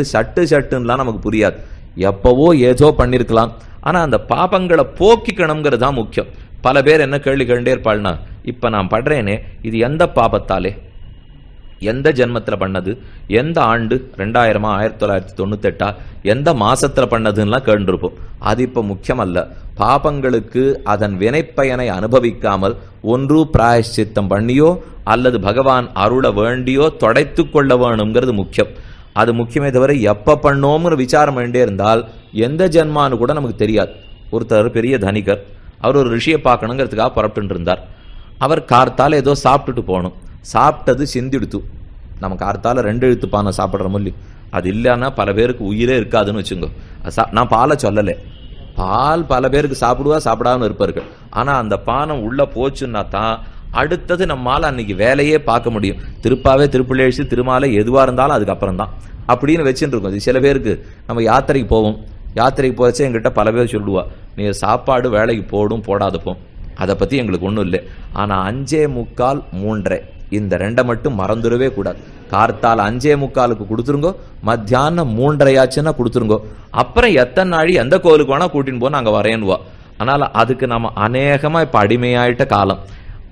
சட்டு சட்டுன்னுலாம் நமக்கு புரியாது. எப்பவோ ஏதோ பண்ணியிருக்கலாம் ஆனால் அந்த பாபங்களை போக்கிக்கணுங்கிறது தான் முக்கியம். பல பேர் என்ன கேள்வி கேண்டே இருப்பாள்னா இப்போ நான் படுறேனே இது எந்த பாபத்தாலே? எந்த ஜென்மத்தில் பண்ணது? எந்த ஆண்டு? ரெண்டாயிரமா ஆயிரத்தி தொள்ளாயிரத்தி தொண்ணூத்தெட்டா? எந்த மாசத்தில் பண்ணதுன்னெலாம் கேண்டிருப்போம் அது இப்போ முக்கியம் அல்ல பாபங்களுக்கு அதன் வினைப்பயனை அனுபவிக்காமல் ஒன்று பிராயஷ்சித்தம் பண்ணியோ அல்லது பகவான் அருள வேண்டியோ தொடைத்து கொள்ள வேணுங்கிறது முக்கியம். அது முக்கியமே தவிர எப்போ பண்ணோம்னு விசாரம் பண்ணிட்டே இருந்தால் எந்த ஜென்மான்னு கூட நமக்கு தெரியாது. ஒருத்தர் பெரிய தனிகர் அவர் ஒரு ரிஷியை பார்க்கணுங்கிறதுக்காக புறப்பட்டு இருந்தார். அவர் கார்த்தால் ஏதோ சாப்பிட்டுட்டு போகணும். சாப்பிட்டது சிந்திடுத்து. நம்ம கார்த்தால் ரெண்டு எழுத்து பானை சாப்பிட்ற மொழி அது இல்லைன்னா பல பேருக்கு உயிரே இருக்காதுன்னு வச்சுங்க. சா- நான் பாலை சொல்லலை. பால் பல பேருக்கு சாப்பிடுவா சாப்பிடாமனு இருப்பார்கள். ஆனால் அந்த பானம் உள்ளே போச்சுன்னா தான் அடுத்தது நம்மால் அன்னைக்கு வேலையே பார்க்க முடியும். திருப்பாவே திருப்பிள்ளேசி திருமாலை எதுவாக இருந்தாலும் அதுக்கப்புறம் தான். அப்படின்னு வச்சுட்டு இருக்கோம் இது சில பேருக்கு நம்ம யாத்திரைக்கு போவோம். யாத்திரைக்கு போச்சே எங்கிட்ட பல பேர் சொல்லுவா நீ சாப்பாடு வேலைக்கு போடும் போடாதப்போம் அதை பற்றி எங்களுக்கு ஒன்றும் இல்லை. ஆனால் அஞ்சே முக்கால் மூன்றரை. இந்த ரெண்டை மட்டும் மறந்துடவே கூடாது. கார்த்தால் அஞ்சே முக்காலுக்கு கொடுத்துருங்கோ மத்தியானம் மூன்றரையாச்சுன்னா கொடுத்துருங்கோ. அப்புறம் எத்தனை நாழி எந்த கோவிலுக்கு வேணால் கூட்டின்னு போனால் நாங்கள் வரையணுவா அதனால் அதுக்கு நம்ம அநேகமாக இப்போ அடிமையாயிட்ட காலம்.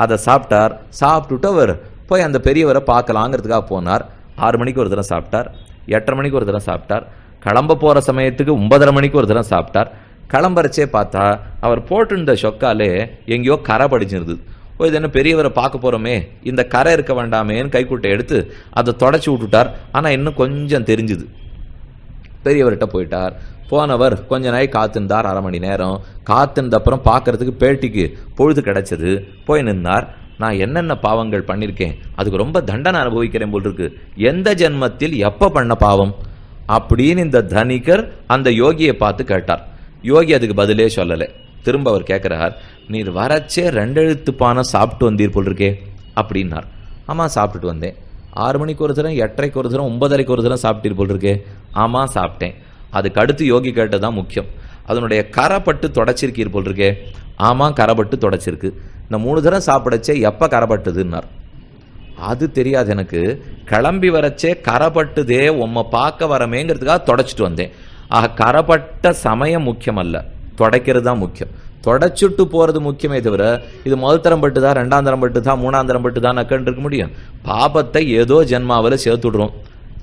அதை சாப்பிட்டார். சாப்பிட்டுட்டு அவர் போய் அந்த பெரியவரை பார்க்கலாங்கிறதுக்காக போனார். ஆறு மணிக்கு ஒரு தடவை சாப்பிட்டார். எட்டரை மணிக்கு ஒரு தடவை சாப்பிட்டார். கிளம்ப போகிற சமயத்துக்கு ஒன்பதரை மணிக்கு ஒரு தடவை சாப்பிட்டார். கிளம்புறச்சே பார்த்தா அவர் போட்டிருந்த சொக்காலே எங்கேயோ கரை படிச்சிருந்தது ஓ இது என்ன பெரியவரை பார்க்க போகிறோமே இந்த கரை இருக்க வேண்டாமேன்னு கைக்குட்டை எடுத்து அதை தொடச்சி விட்டுட்டார். ஆனால் இன்னும் கொஞ்சம் தெரிஞ்சுது. பெரியவர்கிட்ட போயிட்டார். போனவர் கொஞ்ச நாள் காத்திருந்தார் அரை மணி நேரம். காத்திருந்த அப்புறம் பார்க்கறதுக்கு பேட்டிக்கு பொழுது கிடைச்சது. போய் நின்னார். நான் என்னென்ன பாவங்கள் பண்ணியிருக்கேன் அதுக்கு ரொம்ப தண்டனை அனுபவிக்கிறேன் போல் இருக்கு எந்த ஜென்மத்தில் எப்போ பண்ண பாவம்? அப்படின்னு இந்த தனிகர் அந்த யோகியை பார்த்து கேட்டார். யோகி அதுக்கு பதிலே சொல்லலை. திரும்ப அவர் கேட்குறார் நீர் வரச்சே ரெண்டெழுத்து பானை சாப்பிட்டு வந்தீர் போல் இருக்கே அப்படின்னார். ஆமாம் சாப்பிட்டுட்டு வந்தேன். ஆறு மணிக்கு ஒரு தரம் எட்டரைக்கு ஒரு தரம் ஒன்பதரைக்கு ஒரு தரம் சாப்பிட்டீர் போல் இருக்கே ஆமாம் சாப்பிட்டேன். அதுக்கு அடுத்து யோகி கேட்டதான் முக்கியம். அதனுடைய கரைப்பட்டு தொடச்சிருக்கீர் போல் இருக்கே ஆமாம் கரைப்பட்டு தொடச்சிருக்கு. இந்த மூணு தரம் சாப்பிடச்சே எப்போ கரைப்பட்டுதுன்னார் அது தெரியாது எனக்கு. கிளம்பி வரச்சே கரைப்பட்டுதே உம்மை பார்க்க வரமேங்கிறதுக்காக தொடச்சிட்டு வந்தேன். ஆக கரைப்பட்ட சமயம் முக்கியம் அல்ல தொடக்கிறது தான் முக்கியம். தொடச்சுட்டு போகிறது முக்கியமே தவிர இது முதல் தரம் தான் ரெண்டாம் தரம் தான் மூணாம் தரம் தான் நக்கன்னு இருக்க முடியும். பாபத்தை ஏதோ ஜென்மாவில் சேர்த்துடுறோம்.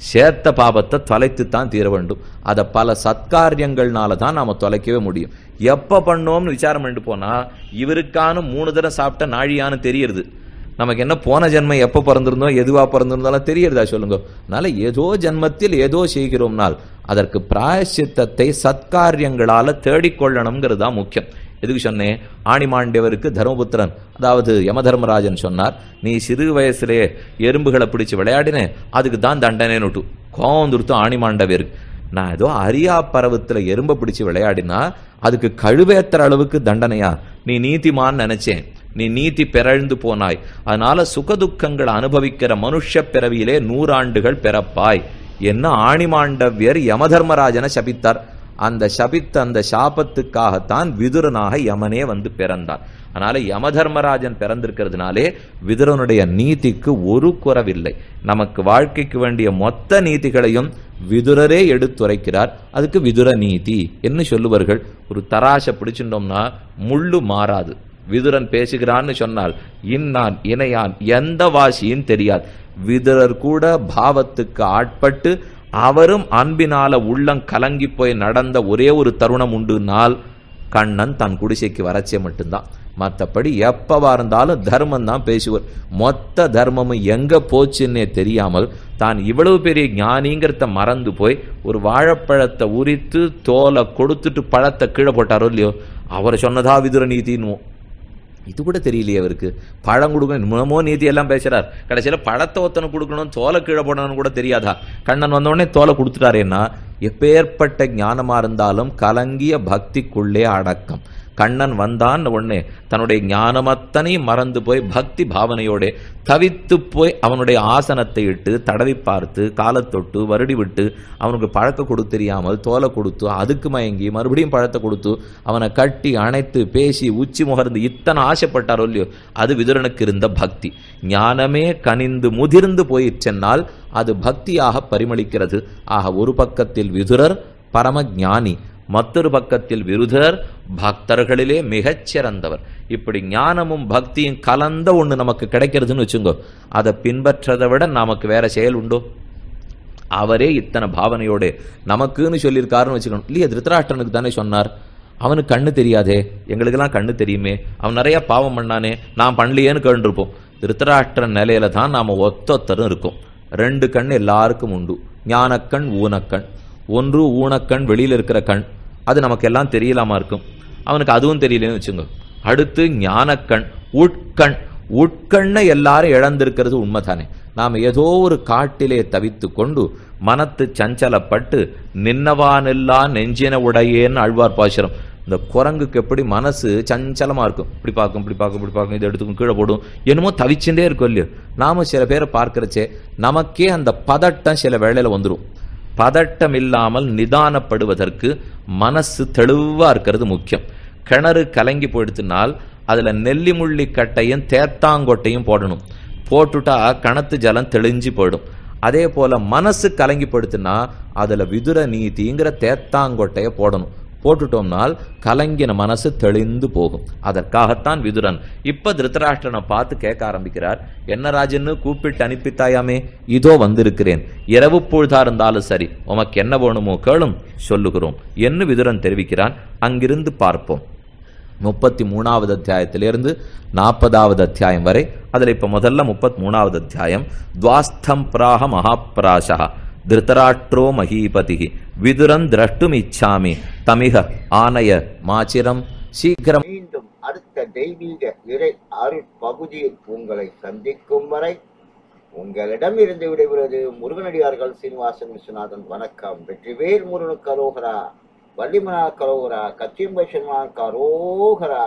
சேர்த்த பாபத்தை தொலைத்து தான் தீர வேண்டும். அதை பல சத்காரியங்கள்னால தான் நாம் தொலைக்கவே முடியும். எப்போ பண்ணோம்னு விசாரம் பண்ணிட்டு போனால் இவருக்கான மூணு தடவை சாப்பிட்ட நாழியான்னு தெரியுது நமக்கு என்ன போன ஜென்மம் எப்போ பிறந்திருந்தோம் எதுவாக பிறந்திருந்தாலும் தெரியறதா சொல்லுங்க. அதனால ஏதோ ஜென்மத்தில் ஏதோ செய்கிறோம்னால் அதற்கு பிராயசித்தத்தை சத்காரியங்களால் தேடிக்கொள்ளணுங்கிறது தான் முக்கியம். எதுக்கு சொன்னேன்? ஆணிமாண்டியவருக்கு தர்மபுத்திரன் அதாவது யமதர்மராஜன் சொன்னார் நீ சிறு வயசுலே எறும்புகளை பிடிச்சி விளையாடினே அதுக்கு தான் தண்டனைன்னு விட்டு கோவம் துருத்து ஆணிமாண்டவருக்கு. நான் ஏதோ அரியா பரவத்தில் எறும்பை பிடிச்சி விளையாடினா அதுக்கு கழுவேத்துற அளவுக்கு தண்டனையா? நீ நீதிமான்னு நினைச்சேன். நீ நீதி பிறழ்ந்து போனாய். அதனால சுகதுக்கங்களை அனுபவிக்கிற மனுஷ பிறவியிலே நூறாண்டுகள் பிறப்பாய். என்ன ஆணிமாண்டவியர் யமதர்மராஜனை சபித்தார். அந்த சபித்த அந்த சாபத்துக்காகத்தான் விதுரனாக யமனே வந்து பிறந்தார் அதனால யமதர்மராஜன் பிறந்திருக்கிறதுனாலே விதுரனுடைய நீதிக்கு ஒரு குறவில்லை. நமக்கு வாழ்க்கைக்கு வேண்டிய மொத்த நீதிகளையும் விதுரரே எடுத்துரைக்கிறார். அதுக்கு விதுர நீதி என்று சொல்லுவார்கள். ஒரு தராசை பிடிச்சிட்டோம்னா முள்ளு மாறாது. விதுரன் பேசுகிறான்னு சொன்னால் இன்னான் இணையான் எந்த வாசியும் தெரியாது. விதுரர் கூட பாவத்துக்கு ஆட்பட்டு அவரும் அன்பினால உள்ளம் கலங்கி போய் நடந்த ஒரே ஒரு தருணம் உண்டுனால் கண்ணன் தன் குடிசைக்கு வரச்சே மட்டும்தான். மற்றபடி எப்பவா இருந்தாலும் தர்மம் தான் பேசுவார். மொத்த தர்மமும் எங்க போச்சுன்னே தெரியாமல் தான் இவ்வளவு பெரிய ஞானிங்கிறத மறந்து போய் ஒரு வாழைப்பழத்தை உரித்து தோலை கொடுத்துட்டு பழத்தை கீழே போட்டாரோ இல்லையோ அவர் சொன்னதா விதுர நீதின்னுவோம் இது கூட தெரியலையே அவருக்கு. பழம் கொடுக்கணும். இன்னமோ நீதி எல்லாம் பேசுறார். கடைசியில் பழத்தை ஒத்தனை கொடுக்கணும் தோலை கீழே போடணும்னு கூட தெரியாதா? கண்ணன் வந்தோடனே தோலை கொடுத்துட்டாரேன்னா எப்பேற்பட்ட ஞானமாக இருந்தாலும் கலங்கிய பக்திக்குள்ளே அடக்கம். கண்ணன் வந்தான் உடனே தன்னுடைய ஞானமத்தனையும் மறந்து போய் பக்தி பாவனையோடு தவித்து போய் அவனுடைய ஆசனத்தை இட்டு தடவி பார்த்து காலத்தொட்டு வருடி விட்டு அவனுக்கு பழக்க கொடுத்து தெரியாமல் தோலை கொடுத்து அதுக்கு மயங்கி மறுபடியும் பழத்தை கொடுத்து அவனை கட்டி அணைத்து பேசி உச்சி முகர்ந்து இத்தனை ஆசைப்பட்டாரோ இல்லையோ அது விதுரனுக்கு இருந்த பக்தி. ஞானமே கனிந்து முதிர்ந்து போயிற்றென்னால் அது பக்தியாக பரிமளிக்கிறது. ஆக ஒரு பக்கத்தில் விதுரர் பரம ஞானி மற்றொரு பக்கத்தில் விருதர் பக்தர்களிலே மிகச் சிறந்தவர். இப்படி ஞானமும் பக்தியும் கலந்த ஒன்று நமக்கு கிடைக்கிறதுன்னு வச்சுங்கோ அதை பின்பற்றதை விட நமக்கு வேற செயல் உண்டோ? அவரே இத்தனை பாவனையோடு நமக்குன்னு சொல்லியிருக்காருன்னு வச்சுக்கணும். இல்லையா திருத்தராஷ்டனுக்கு தானே சொன்னார். அவனுக்கு கண்ணு தெரியாதே. எங்களுக்கெல்லாம் கண்ணு தெரியுமே. அவன் நிறையா பாவம் பண்ணானே. நான் பண்ணலையேன்னு கேட்டுருப்போம் திருத்தராஷ்டிரன் நிலையில தான் நாம் ஒத்தொத்தரும் இருக்கும். ரெண்டு கண் எல்லாருக்கும் உண்டு. ஞானக்கண் ஊனக்கண். ஒன்று ஊனக்கண் வெளியில் இருக்கிற கண். அது நமக்கு எல்லாம் தெரியலாமா இருக்கும்? அவனுக்கு அதுவும் தெரியலன்னு வச்சுங்க. அடுத்து ஞானக்கண் உட்கண். உட்கண்ணை எல்லாரும் இழந்திருக்கிறது உண்மைதானே. நாம் ஏதோ ஒரு காட்டிலே தவித்து கொண்டு மனத்து சஞ்சலப்பட்டு நின்னவானெல்லாம் நெஞ்சின உடையேன்னு அழ்வார் பாசுரம். இந்த குரங்குக்கு எப்படி மனசு சஞ்சலமாக இருக்கும்? இப்படி பார்க்கும் இப்படி பார்க்கும் இப்படி பார்க்கும் இதை எடுத்துக்கும் கீழே போடும். என்னமோ தவிச்சுட்டே இருக்கும் இல்லையோ? நாம சில பேரை பார்க்குறச்சே நமக்கே அந்த பதட்டம் சில வேளையில் வந்துடும் பதட்டம் இல்லாமல் நிதானப்படுவதற்கு மனசு தெளிவாக இருக்கிறது முக்கியம். கிணறு கலங்கி போயிடுத்துனால் அதில் நெல்லி முள்ளி கட்டையும் தேத்தாங்கொட்டையும் போடணும். போட்டுட்டா கணத்து ஜலம் தெளிஞ்சு போயிடும். அதே போல் மனசு கலங்கி படுத்துனா அதில் விதுர நீதிங்கிற தேத்தாங்கொட்டையை போடணும். போட்டுட்டோம்னால் கலங்கின மனசு தெளிந்து போகும். அதற்காகத்தான் விதுரன் இப்ப திருத்தராஷ்டிரனை பார்த்து கேட்க ஆரம்பிக்கிறார். என்ன ராஜன்னு? கூப்பிட்டு அனுப்பித்தாயாமே. இதோ வந்திருக்கிறேன். இரவு பொழுதா இருந்தாலும் சரி உமக்கு என்ன வேணுமோ கேளும் சொல்லுகிறோம். என்று விதுரன் தெரிவிக்கிறான். அங்கிருந்து பார்ப்போம். முப்பத்தி மூணாவது அத்தியாயத்திலிருந்து நாற்பதாவது அத்தியாயம் வரை. அதில் இப்போ முதல்ல முப்பத்தி மூணாவது அத்தியாயம். துவாஸ்தம் பிராக மகாபிராசகா திருத்தராஷ்டிரோ மகீபதி விதுரன் திரஷ்டும் இச்சாமி தமிக ஆனய மாச்சிரம் சீக்கிரம் மீண்டும் அடுத்த தெய்வீக இறை அருட்பகுதியில் உங்களை சந்திக்கும் வரை உங்களிடம் இருந்து விடைபெறுவது முருகனடியார்கள் சீனிவாசன் விஸ்வநாதன். வணக்கம். வெற்றிவேல் முருகன் கரோகரா வள்ளிமனா கரோகரா. கச்சியம்பை கரோகரா.